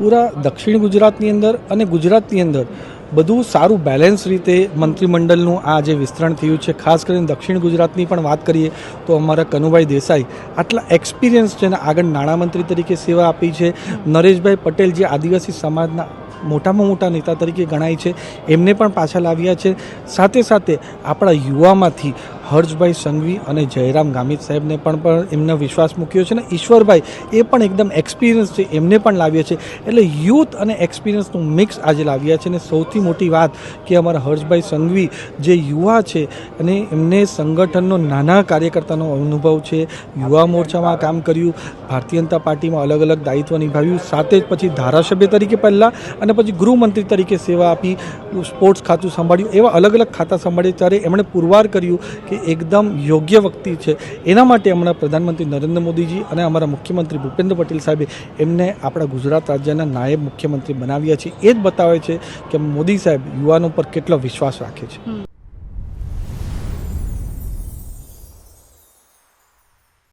પૂરા દક્ષિણ ગુજરાતની અંદર અને ગુજરાતની અંદર બધું સારું બેલેન્સ રીતે મંત્રીમંડળનું આ જે વિસ્તરણ થયું છે, ખાસ કરીને દક્ષિણ ગુજરાતની પણ વાત કરીએ તો અમારા કનુભાઈ દેસાઈ આટલા એક્સપિરિયન્સ છે ને આગળ નાણામંત્રી તરીકે સેવા આપી છે, નરેશભાઈ પટેલ જે આદિવાસી સમાજના મોટામાં મોટા નેતા તરીકે ગણાય છે, એમને પણ પાછા લાવ્યા છે. સાથે સાથે આપણા યુવામાંથી હર્ષભાઈ સંઘવી અને જયરામ ગામિત સાહેબને પણ પણ એમનો વિશ્વાસ મૂક્યો છે ને ઈશ્વરભાઈ એ પણ એકદમ એક્સપિરિયન્સ છે, એમને પણ લાવ્યા છે. એટલે યુથ અને એક્સપિરિયન્સનું મિક્સ આજે લાવ્યા છે અને સૌથી મોટી વાત કે અમારા હર્ષભાઈ સંઘવી જે યુવા છે અને એમને સંગઠનનો નાના કાર્યકર્તાનો અનુભવ છે, યુવા મોરચામાં કામ કર્યું, ભારતીય જનતા પાર્ટીમાં અલગ અલગ દાયિત્વ નિભાવ્યું, સાથે જ પછી ધારાસભ્ય તરીકે પહેલાં અને પછી ગૃહમંત્રી તરીકે સેવા આપી સ્પોર્ટ્સ ખાતું સંભાળ્યું, એવા અલગ અલગ ખાતા સંભાળ્યા. ત્યારે એમણે પુરવાર કર્યું કે એકદમ યોગ્ય વ્યક્તિ છે. એના માટે હમણાં પ્રધાનમંત્રી નરેન્દ્ર મોદીજી અને અમારા મુખ્યમંત્રી ભૂપેન્દ્ર પટેલ સાહેબે એમને આપણા ગુજરાત રાજ્યના નાયબ મુખ્યમંત્રી બનાવ્યા છે. એ જ બતાવે છે કે મોદી સાહેબ યુવાનો પર કેટલો વિશ્વાસ રાખે છે.